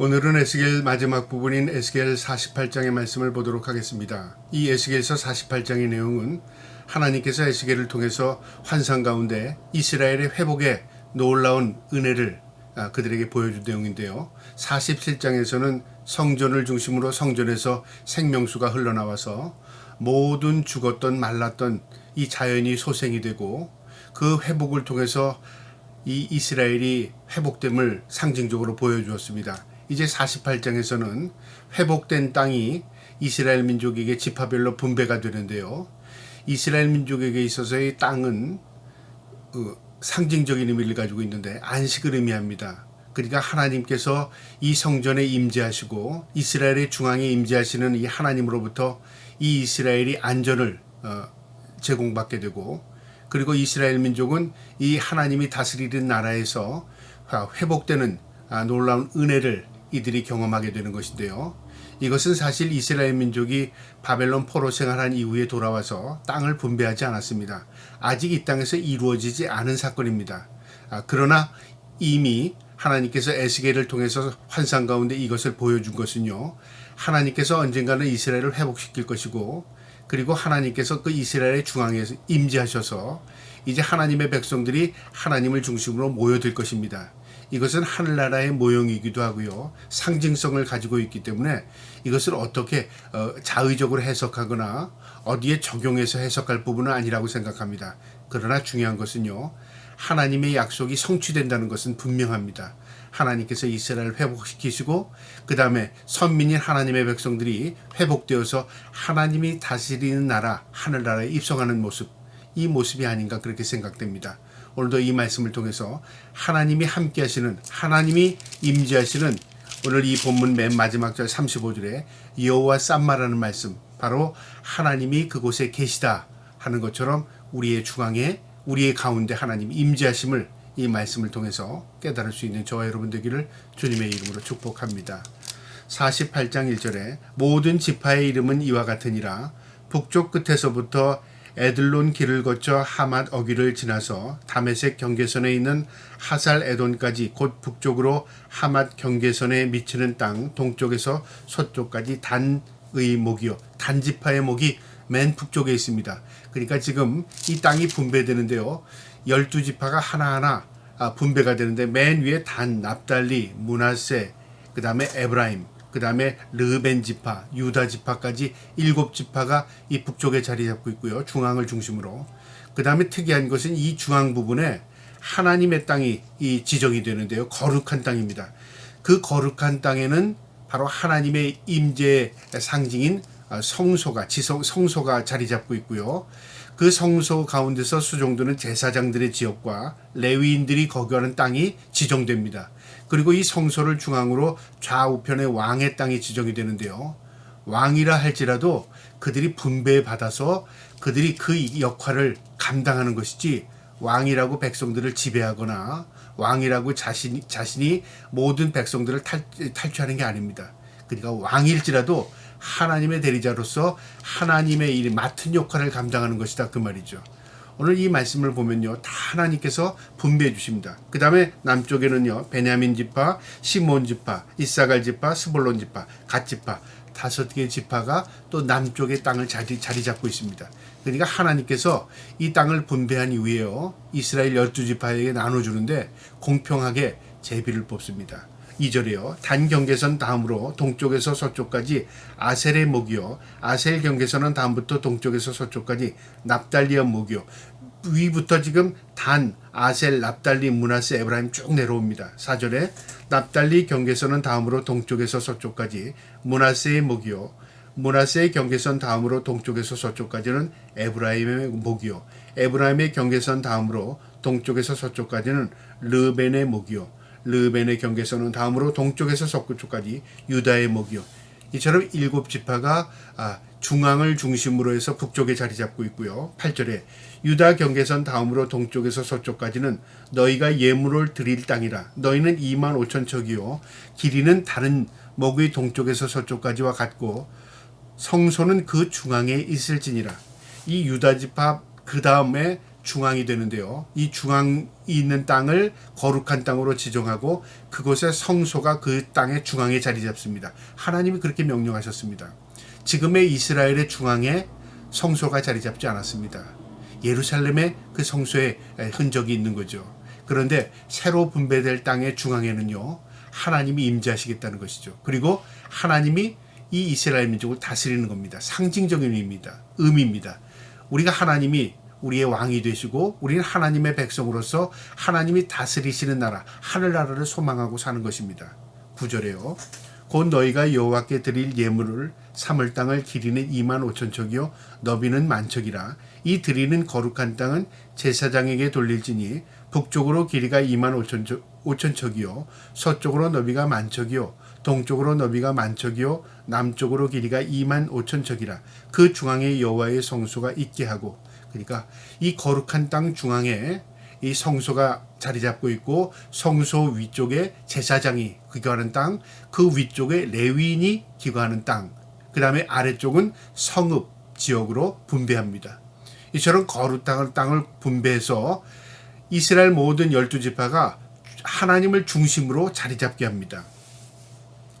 오늘은 에스겔 마지막 부분인 에스겔 48장의 말씀을 보도록 하겠습니다. 이 에스겔서 48장의 내용은 하나님께서 에스겔을 통해서 환상 가운데 이스라엘의 회복에 놀라운 은혜를 아, 그들에게 보여준 내용인데요. 47장에서는 성전을 중심으로 성전에서 생명수가 흘러나와서 모든 죽었던 말랐던 이 자연이 소생이 되고 그 회복을 통해서 이 이스라엘이 회복됨을 상징적으로 보여주었습니다. 이제 48장에서는 회복된 땅이 이스라엘 민족에게 지파별로 분배가 되는데요. 이스라엘 민족에게 있어서의 땅은 그 상징적인 의미를 가지고 있는데 안식을 의미합니다. 그러니까 하나님께서 이 성전에 임재하시고 이스라엘의 중앙에 임재하시는 이 하나님으로부터 이 이스라엘이 안전을 어, 제공받게 되고 그리고 이스라엘 민족은 이 하나님이 다스리는 나라에서 회복되는 아, 놀라운 은혜를 이들이 경험하게 되는 것인데요. 이것은 사실 이스라엘 민족이 바벨론 포로 생활한 이후에 돌아와서 땅을 분배하지 않았습니다. 아직 이 땅에서 이루어지지 않은 사건입니다. 아, 그러나 이미 하나님께서 에스겔을 통해서 환상 가운데 이것을 보여준 것은요. 하나님께서 언젠가는 이스라엘을 회복시킬 것이고 그리고 하나님께서 그 이스라엘의 중앙에서 임재하셔서 이제 하나님의 백성들이 하나님을 중심으로 모여들 것입니다. 이것은 하늘나라의 모형이기도 하고요. 상징성을 가지고 있기 때문에 이것을 어떻게 어, 자의적으로 해석하거나 어디에 적용해서 해석할 부분은 아니라고 생각합니다. 그러나 중요한 것은요. 하나님의 약속이 성취된다는 것은 분명합니다. 하나님께서 이스라엘을 회복시키시고 그 다음에 선민인 하나님의 백성들이 회복되어서 하나님이 다스리는 나라 하늘나라에 입성하는 모습 이 모습이 아닌가 그렇게 생각됩니다. 오늘도 이 말씀을 통해서 하나님이 함께 하시는 하나님이 임재하시는 오늘 이 본문 맨 마지막 절 35절에 여호와 쌈마라는 말씀 바로 하나님이 그곳에 계시다 하는 것처럼 우리의 중앙에 우리의 가운데 하나님 임재하심을 이 말씀을 통해서 깨달을 수 있는 저와 여러분 되기를 주님의 이름으로 축복합니다. 48장 1절에 모든 지파의 이름은 이와 같으니라 북쪽 끝에서부터 에들론 길을 거쳐 하맛 어귀를 지나서 다메섹 경계선에 있는 하살 에돈까지 곧 북쪽으로 하맛 경계선에 미치는 땅 동쪽에서 서쪽까지 단의 목이요 단지파의 목이 맨 북쪽에 있습니다. 그러니까 지금 이 땅이 분배되는데요. 열두 지파가 하나하나 아, 분배가 되는데 맨 위에 단, 납달리, 문하세, 그 다음에 에브라임, 그 다음에 르벤 지파, 유다 지파까지 일곱 지파가 이 북쪽에 자리 잡고 있고요. 중앙을 중심으로. 그 다음에 특이한 것은 이 중앙 부분에 하나님의 땅이 이 지정이 되는데요. 거룩한 땅입니다. 그 거룩한 땅에는 바로 하나님의 임재 상징인 아, 성소가 지성 성소가 자리 잡고 있고요. 그 성소 가운데서 수종드는 제사장들의 지역과 레위인들이 거주하는 땅이 지정됩니다. 그리고 이 성소를 중앙으로 좌우편에 왕의 땅이 지정이 되는데요. 왕이라 할지라도 그들이 분배받아서 그들이 그 역할을 감당하는 것이지 왕이라고 백성들을 지배하거나 왕이라고 자신, 자신이 모든 백성들을 탈, 탈취하는 게 아닙니다. 그러니까 왕일지라도 하나님의 대리자로서 하나님의 일 맡은 역할을 감당하는 것이다 그 말이죠. 오늘 이 말씀을 보면요 다 하나님께서 분배해 주십니다. 그 다음에 남쪽에는요 베냐민 지파, 시몬 지파, 이사갈 지파, 스볼론 지파, 갓 지파 다섯 개의 지파가 또 남쪽의 땅을 자리, 자리 잡고 있습니다. 그러니까 하나님께서 이 땅을 분배한 이후에요 이스라엘 열두 지파에게 나눠주는데 공평하게 제비를 뽑습니다. 2절이요. 단 경계선 다음으로 동쪽에서 서쪽까지 아셀의 목이요. 아셀 경계선은 다음부터 동쪽에서 서쪽까지 납달리의 목이요. 위부터 지금 단, 아셀, 납달리, 문하세, 에브라임 쭉 내려옵니다. 4절에 납달리 경계선은 다음으로 동쪽에서 서쪽까지 문하세의 목이요. 문하세의 경계선 다음으로 동쪽에서 서쪽까지는 에브라임의 목이요. 에브라임의 경계선 다음으로 동쪽에서 서쪽까지는 르벤의 목이요. 르벤의 경계선은 다음으로 동쪽에서 서쪽까지 유다의 목이요. 이처럼 일곱 지파가 아, 중앙을 중심으로 해서 북쪽에 자리 잡고 있고요. 8절에 유다 경계선 다음으로 동쪽에서 서쪽까지는 너희가 예물을 드릴 땅이라 너희는 2만 5천 척이요 길이는 다른 목의 동쪽에서 서쪽까지와 같고 성소는 그 중앙에 있을지니라 이 유다 지파 그 다음에 중앙이 되는데요. 이 중앙이 있는 땅을 거룩한 땅으로 지정하고 그곳에 성소가 그 땅의 중앙에 자리 잡습니다. 하나님이 그렇게 명령하셨습니다. 지금의 이스라엘의 중앙에 성소가 자리 잡지 않았습니다. 예루살렘의 그 성소에 흔적이 있는 거죠. 그런데 새로 분배될 땅의 중앙에는요. 하나님이 임재하시겠다는 것이죠. 그리고 하나님이 이 이스라엘 민족을 다스리는 겁니다. 상징적인 의미입니다. 의미입니다. 우리가 하나님이 우리의 왕이 되시고 우리는 하나님의 백성으로서 하나님이 다스리시는 나라 하늘나라를 소망하고 사는 것입니다. 구절에요. 곧 너희가 여호와께 드릴 예물을 삼을 땅을 길이는 2만 5천 척이요 너비는 만 척이라 이 드리는 거룩한 땅은 제사장에게 돌릴지니 북쪽으로 길이가 2만 5천 척, 5천 척이요 서쪽으로 너비가 만 척이요 동쪽으로 너비가 만 척이요 남쪽으로 길이가 2만 5천 척이라 그 중앙에 여호와의 성소가 있게 하고 그러니까 이 거룩한 땅 중앙에 이 성소가 자리 잡고 있고 성소 위쪽에 제사장이 기거하는 땅, 그 위쪽에 레위인이 기거하는 땅, 그 다음에 아래쪽은 성읍 지역으로 분배합니다. 이처럼 거룩 땅을 땅을 분배해서 이스라엘 모든 열두 지파가 하나님을 중심으로 자리 잡게 합니다.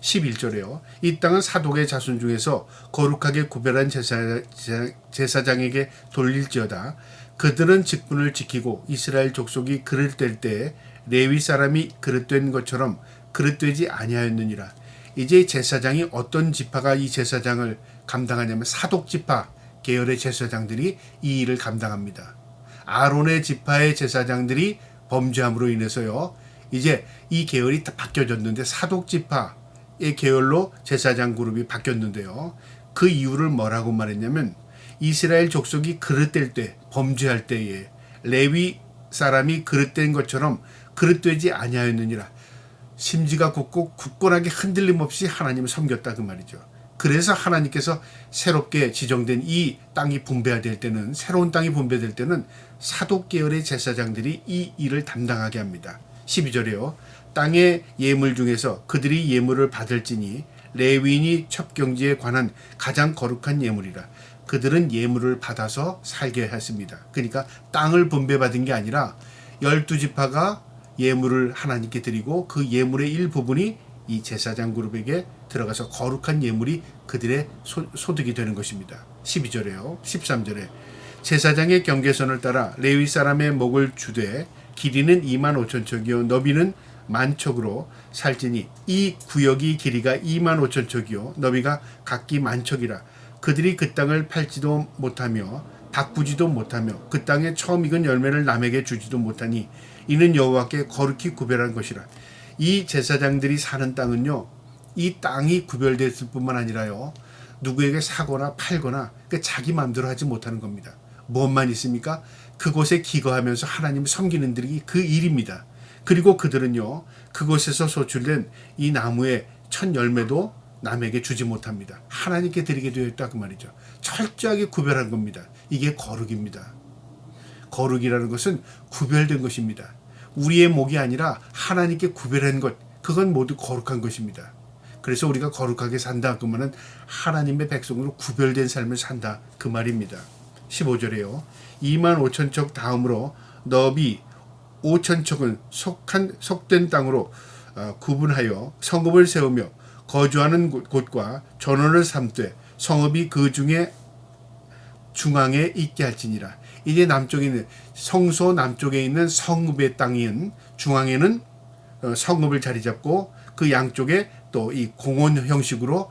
11절에요. 이 땅은 사독의 자손 중에서 거룩하게 구별한 제사, 제사 장에게 돌릴지어다. 그들은 직분을 지키고 이스라엘 족속이 그릇 뗄때 레위 사람이 그릇된 것처럼 그릇되지 아니하였느니라. 이제 제사장이 어떤 지파가 이 제사장을 감당하냐면 사독 지파 계열의 제사장들이 이 일을 감당합니다. 아론의 지파의 제사장들이 범죄함으로 인해서요. 이제 이 계열이 다 바뀌어졌는데 사독 지파 의 계열로 제사장 그룹이 바뀌었는데요. 그 이유를 뭐라고 말했냐면 이스라엘 족속이 그릇될 때 범죄할 때에 레위 사람이 그릇된 것처럼 그릇되지 아니하였느니라. 심지가 굳고 굳건하게 흔들림 없이 하나님을 섬겼다 그 말이죠. 그래서 하나님께서 새롭게 지정된 이 땅이 분배될 때는 새로운 땅이 분배될 때는 사독 계열의 제사장들이 이 일을 담당하게 합니다. 12절에요. 땅의 예물 중에서 그들이 예물을 받을지니 레위인이 첩경지에 관한 가장 거룩한 예물이라. 그들은 예물을 받아서 살게 했습니다. 그러니까 땅을 분배받은 게 아니라 열두 지파가 예물을 하나님께 드리고 그 예물의 일부분이 이 제사장 그룹에게 들어가서 거룩한 예물이 그들의 소, 득이 되는 것입니다. 12절에요. 13절에 제사장의 경계선을 따라 레위 사람의 목을 주되 길이는 2만 5천 척이요 너비는 만 척으로 살지니 이 구역이 길이가 2만 5천 척이요 너비가 각기 만 척이라 그들이 그 땅을 팔지도 못하며 바꾸지도 못하며 그 땅에 처음 익은 열매를 남에게 주지도 못하니 이는 여호와께 거룩히 구별한 것이라. 이 제사장들이 사는 땅은요. 이 땅이 구별됐을 뿐만 아니라요. 누구에게 사거나 팔거나 그 자기 마음대로 하지 못하는 겁니다. 무엇만 있습니까? 그곳에 기거하면서 하나님을 섬기는 들이 그 일입니다. 그리고 그들은요. 그곳에서 소출된 이 나무의 첫 열매도 남에게 주지 못합니다. 하나님께 드리게 되어 있다 그 말이죠. 철저하게 구별한 겁니다. 이게 거룩입니다. 거룩이라는 것은 구별된 것입니다. 우리의 목이 아니라 하나님께 구별한 것, 그건 모두 거룩한 것입니다. 그래서 우리가 거룩하게 산다 그러면은 하나님의 백성으로 구별된 삶을 산다 그 말입니다. 15절에요. 2만 5천 척 다음으로 너비 5천 척은 속한 속된 땅으로 어, 구분하여 성읍을 세우며 거주하는 곳 과 전원을 삼되 성읍이 그 중에 중앙에 있게 할지니라. 이제 남쪽에 있는 성소 남쪽에 있는 성읍의 땅인 중앙에는 어, 성읍을 자리 잡고 그 양쪽에 또 이 공원 형식으로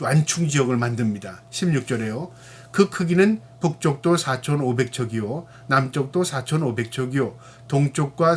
완충 지역을 만듭니다. 16절에요. 그 크기는 북쪽도 4,500척이요, 남쪽도 4,500척이요, 동쪽과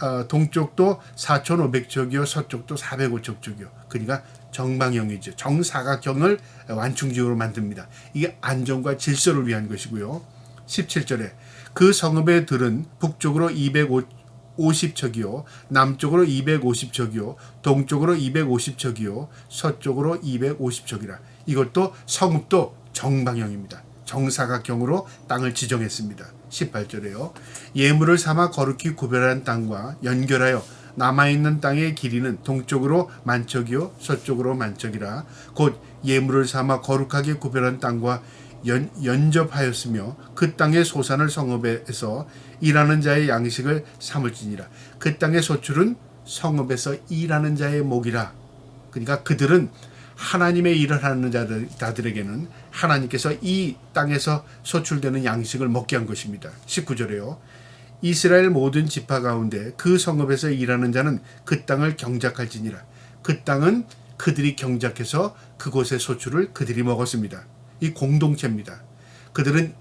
어, 동쪽도 4,500척이요, 서쪽도 405척이요. 그러니까 정방형이죠. 정사각형을 완충지역으로 만듭니다. 이게 안정과 질서를 위한 것이고요. 17절에 그 성읍의 들은 북쪽으로 250척이요, 남쪽으로 250척이요, 동쪽으로 250척이요, 서쪽으로 250척이라. 이것도 성읍도 정방형입니다. 정사각형으로 땅을 지정했습니다. 18절에요. 예물을 삼아 거룩히 구별한 땅과 연결하여 남아있는 땅의 길이는 동쪽으로 만척이요 서쪽으로 만척이라 곧 예물을 삼아 거룩하게 구별한 땅과 연, 연접하였으며 그 땅의 소산을 성읍에서 일하는 자의 양식을 삼을지니라. 그 땅의 소출은 성읍에서 일하는 자의 목이라. 그러니까 그들은 하나님의 일을 하는 자들, 자들에게는 하나님께서 이 땅에서 소출되는 양식을 먹게 한 것입니다. 19절에요. 이스라엘 모든 지파 가운데 그 성읍에서 일하는 자는 그 땅을 경작할지니라. 그 땅은 그들이 경작해서 그곳의 소출을 그들이 먹었습니다. 이 공동체입니다. 그들은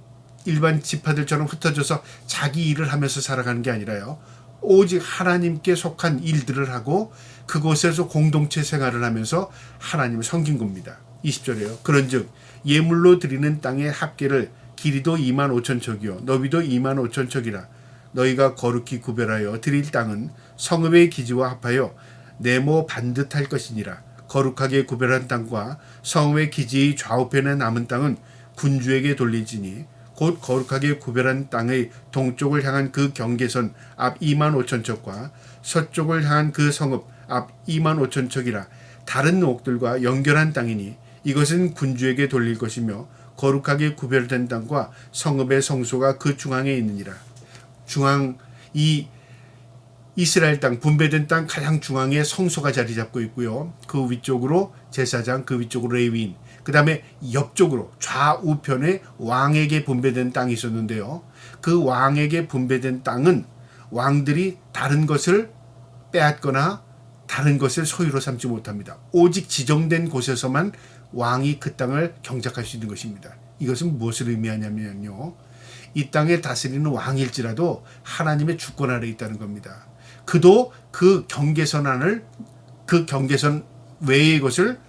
일반 지파들처럼 흩어져서 자기 일을 하면서 살아가는 게 아니라요. 오직 하나님께 속한 일들을 하고 그곳에서 공동체 생활을 하면서 하나님을 섬긴 겁니다. 20절에요. 그런즉 예물로 드리는 땅의 합계를 길이도 2만 5천 척이요 너비도 2만 5천 척이라. 너희가 거룩히 구별하여 드릴 땅은 성읍의 기지와 합하여 네모 반듯할 것이니라. 거룩하게 구별한 땅과 성읍의 기지의 좌우편에 남은 땅은 군주에게 돌리지니 곧 거룩하게 구별한 땅의 동쪽을 향한 그 경계선 앞 2만 5천 척과 서쪽을 향한 그 성읍 앞 2만 5천 척이라 다른 옥들과 연결한 땅이니 이것은 군주에게 돌릴 것이며 거룩하게 구별된 땅과 성읍의 성소가 그 중앙에 있느니라. 중앙 이 이스라엘 땅 분배된 땅 가장 중앙에 성소가 자리 잡고 있고요. 그 위쪽으로 제사장, 그 위쪽으로 레위인, 그 다음에 옆쪽으로 좌우편에 왕에게 분배된 땅이 있었는데요. 그 왕에게 분배된 땅은 왕들이 다른 것을 빼앗거나 다른 것을 소유로 삼지 못합니다. 오직 지정된 곳에서만 왕이 그 땅을 경작할 수 있는 것입니다. 이것은 무엇을 의미하냐면요. 이 땅에 다스리는 왕일지라도 하나님의 주권 아래 있다는 겁니다. 그도 그 경계선 안을 그 경계선 외의 것을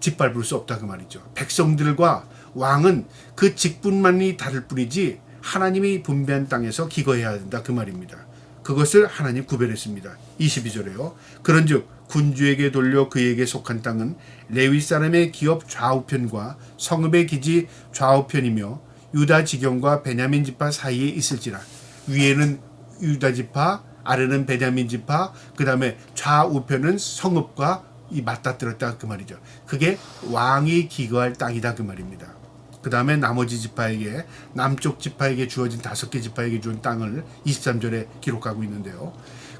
짓밟을 수 없다 그 말이죠. 백성들과 왕은 그 직분만이 다를 뿐이지 하나님이 분배한 땅에서 기거해야 된다 그 말입니다. 그것을 하나님 구별했습니다. 22절에요. 그런즉 군주에게 돌려 그에게 속한 땅은 레위 사람의 기업 좌우편과 성읍의 기지 좌우편이며 유다 지경과 베냐민 지파 사이에 있을지라 위에는 유다 지파 아래는 베냐민 지파 그다음에 좌우편은 성읍과 이 맞닿들었다 그 말이죠. 그게 왕이 기거할 땅이다 그 말입니다. 그 다음에 나머지 지파에게 남쪽 지파에게 주어진 다섯 개 지파에게 준 땅을 23절에 기록하고 있는데요.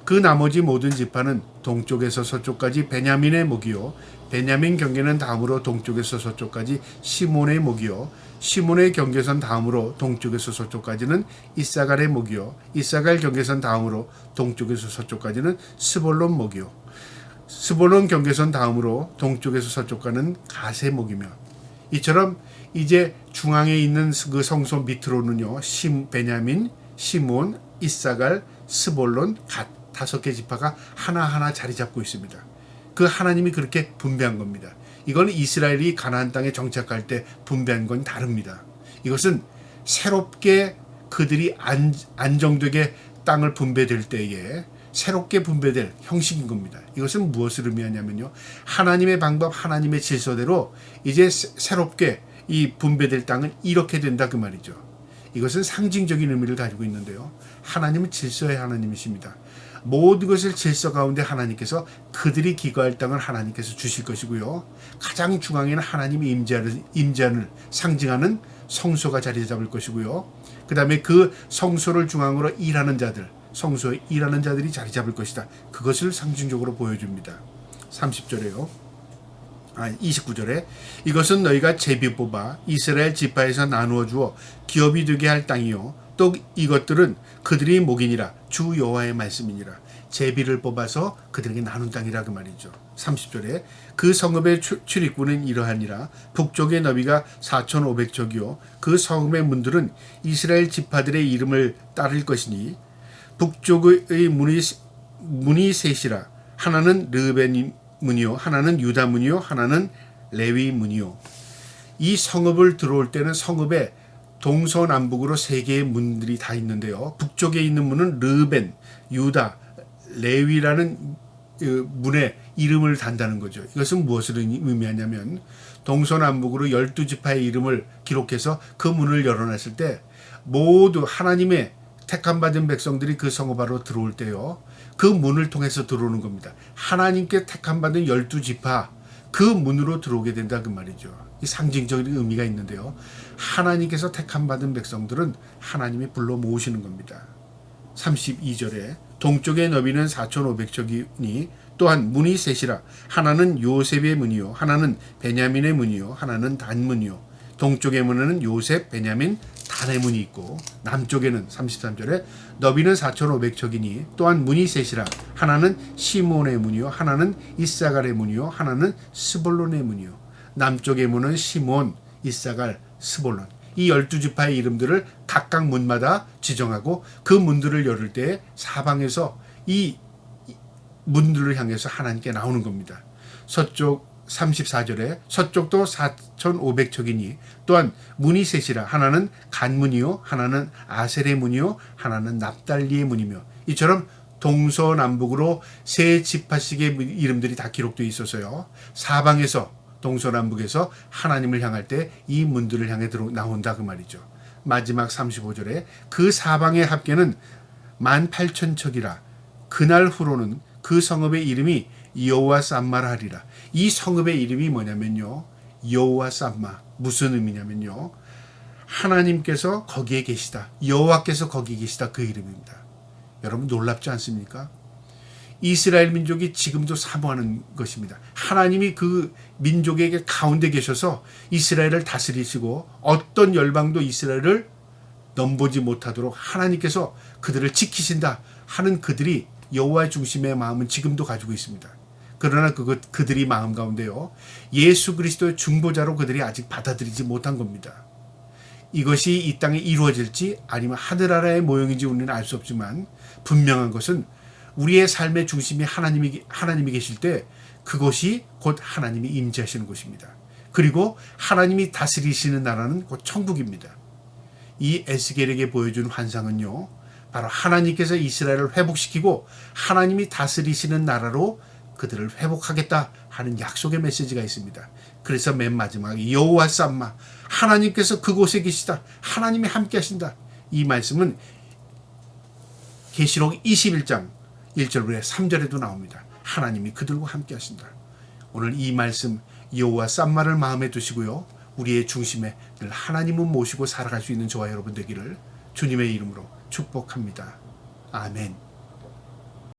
그 나머지 모든 지파는 동쪽에서 서쪽까지 베냐민의 목이요. 베냐민 경계는 다음으로 동쪽에서 서쪽까지 시몬의 목이요. 시몬의 경계선 다음으로 동쪽에서 서쪽까지는 이사갈의 목이요. 이사갈 경계선 다음으로 동쪽에서 서쪽까지는 스볼론 목이요. 스볼론 경계선 다음으로 동쪽에서 서쪽가는 가세 목이며 이처럼 이제 중앙에 있는 그 성소 밑으로는요 심 베냐민, 시몬, 이사갈, 스볼론 갓 다섯 개 지파가 하나하나 자리 잡고 있습니다. 그 하나님이 그렇게 분배한 겁니다. 이건 이스라엘이 가나안 땅에 정착할 때 분배한 건 다릅니다. 이것은 새롭게 그들이 안, 안정되게 땅을 분배될 때에 새롭게 분배될 형식인 겁니다. 이것은 무엇을 의미하냐면요. 하나님의 방법, 하나님의 질서대로 이제 새롭게 이 분배될 땅은 이렇게 된다 그 말이죠. 이것은 상징적인 의미를 가지고 있는데요. 하나님은 질서의 하나님이십니다. 모든 것을 질서 가운데 하나님께서 그들이 기거할 땅을 하나님께서 주실 것이고요. 가장 중앙에는 하나님의 임재를, 임재를 상징하는 성소가 자리 잡을 것이고요. 그 다음에 그 성소를 중앙으로 일하는 자들, 성소에 일하는 자들이 자리 잡을 것이다. 그것을 상징적으로 보여줍니다. 30절에요. 아, 29절에 이것은 너희가 제비 뽑아 이스라엘 지파에서 나누어 주어 기업이 되게 할 땅이요. 또 이것들은 그들이 목이니라. 주 여호와의 말씀이니라. 제비를 뽑아서 그들에게 나눈 땅이라 그 말이죠. 30절에 그 성읍의 출입구는 이러하니라. 북쪽의 너비가 4,500척이요. 그 성읍의 문들은 이스라엘 지파들의 이름을 따를 것이니 북쪽의 문이 문이 셋이라. 하나는 르벤 문이요 하나는 유다 문이요 하나는 레위 문이요 이 성읍을 들어올 때는 성읍에 동서남북으로 세 개의 문들이 다 있는데요. 북쪽에 있는 문은 르벤, 유다, 레위라는 그 문의 이름을 단다는 거죠. 이것은 무엇을 의미하냐면 동서남북으로 열두 지파의 이름을 기록해서 그 문을 열어놨을 때 모두 하나님의 택함 받은 백성들이 그 성읍으로 들어올 때요. 그 문을 통해서 들어오는 겁니다. 하나님께 택함 받은 열두 지파 그 문으로 들어오게 된다 그 말이죠. 이 상징적인 의미가 있는데요. 하나님께서 택함 받은 백성들은 하나님이 불러 모으시는 겁니다. 32절에 동쪽의 너비는 4,500척이니 또한 문이 셋이라 하나는 요셉의 문이요 하나는 베냐민의 문이요 하나는 단 문이요 동쪽의 문에는 요셉, 베냐민, 단의 문이 있고 남쪽에는 33절에 너비는 4,500척이니 또한 문이 셋이라. 하나는 시몬의 문이요 하나는 이사갈의 문이요 하나는 스볼론의 문이요. 남쪽의 문은 시몬, 이사갈, 스볼론. 이 열두 지파의 이름들을 각각 문마다 지정하고 그 문들을 열을 때 사방에서 이 문들을 향해서 하나님께 나오는 겁니다. 서쪽 34절에 서쪽도 4,500척이니 또한 문이 셋이라 하나는 간문이요 하나는 아셀의 문이요 하나는 납달리의 문이며 이처럼 동서남북으로 세 지파씩의 이름들이 다 기록되어 있어서요. 사방에서 동서남북에서 하나님을 향할 때 이 문들을 향해 들어 나온다 그 말이죠. 마지막 35절에 그 사방의 합계는 18,000척이라 그날 후로는 그 성읍의 이름이 여호와 삼마라 하리라. 이 성읍의 이름이 뭐냐면요. 여호와 삼마. 무슨 의미냐면요. 하나님께서 거기에 계시다. 여호와께서 거기 계시다. 그 이름입니다. 여러분 놀랍지 않습니까? 이스라엘 민족이 지금도 사모하는 것입니다. 하나님이 그 민족에게 가운데 계셔서 이스라엘을 다스리시고 어떤 열방도 이스라엘을 넘보지 못하도록 하나님께서 그들을 지키신다 하는 그들이 여호와의 중심의 마음은 지금도 가지고 있습니다. 그러나 그것 그들이 마음 가운데요 예수 그리스도의 중보자로 그들이 아직 받아들이지 못한 겁니다. 이것이 이 땅에 이루어질지 아니면 하늘나라의 모형인지 우리는 알 수 없지만 분명한 것은 우리의 삶의 중심이 하나님이 하나님이 계실 때 그것이 곧 하나님이 임재하시는 곳입니다. 그리고 하나님이 다스리시는 나라는 곧 천국입니다. 이 에스겔에게 보여준 환상은요. 바로 하나님께서 이스라엘을 회복시키고 하나님이 다스리시는 나라로 그들을 회복하겠다 하는 약속의 메시지가 있습니다. 그래서 맨 마지막에 여호와 삼마 하나님께서 그곳에 계시다. 하나님이 함께 하신다. 이 말씀은 계시록 21장 1절부터 3절에도 나옵니다. 하나님이 그들과 함께 하신다. 오늘 이 말씀 여호와 쌈마를 마음에 두시고요. 우리의 중심에 늘 하나님을 모시고 살아갈 수 있는 저와 여러분 되기를 주님의 이름으로 축복합니다. 아멘.